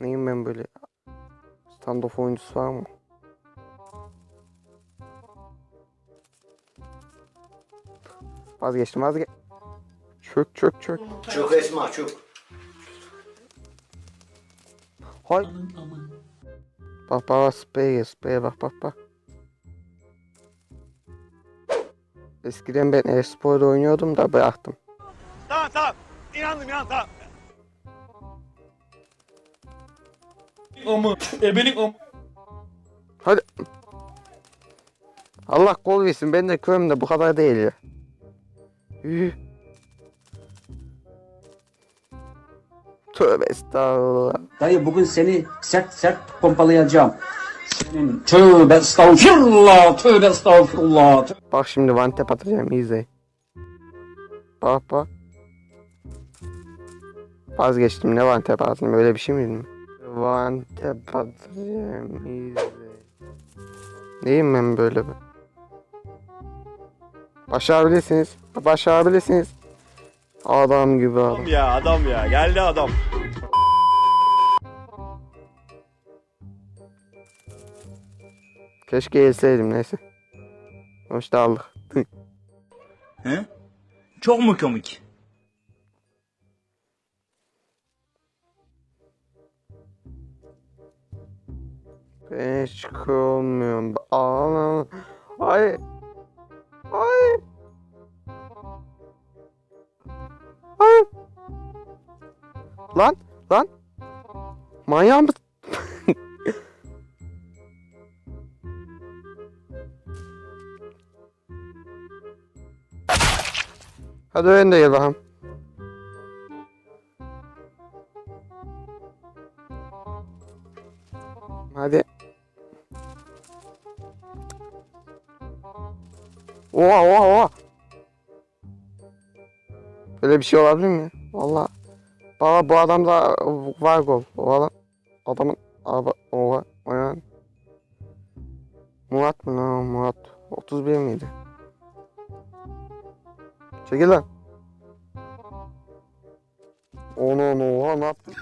Neyim ben böyle? Standoff oyuncusu var mı? Vazgeçtim vazge... Çök çök çök. Çok Esma çok. Hay. Bak bak sprey gel spreye bak bak bak. Eskiden ben e-sporda oynuyordum da bıraktım. Tamam tamam. İnandım inandım tamam. Amı. Ebelik am. Hadi. Allah kol versin ben de körüm de bu kadar değil ya. Üh. Tövbe estağfurullah. Dayı bugün seni sert sert pompalayacağım. Senin tövbe estağfurullah, tövbe estağfurullah. tövbe- Bak şimdi tap atacağım izle. Bak bak. Vazgeçtim ne one tap atayım öyle bir şey miydi? Atacağım izle. Neyim ben böyle be? Başarabilirsiniz. Başarabilirsiniz. Adam gibi adam. Adam ya adam ya. Geldi adam. Keşke yeseydim neyse. Sonuçta aldık. He? Çok mu komik? Ben hiç kırılmıyorum. Ağlam. Ay. Ay. Ay. Lan. Lan. Manyak mısın? Hadi öyle de gel bakalım. Hadi. Oha oha oha. Böyle bir şey olabilir mi? Valla. Baba bu adamda var gol. O adam, adamın araba oha oynan. Murat mı lan Murat? 31 miydi? Çekil lan. Onu onu oha ne yaptın?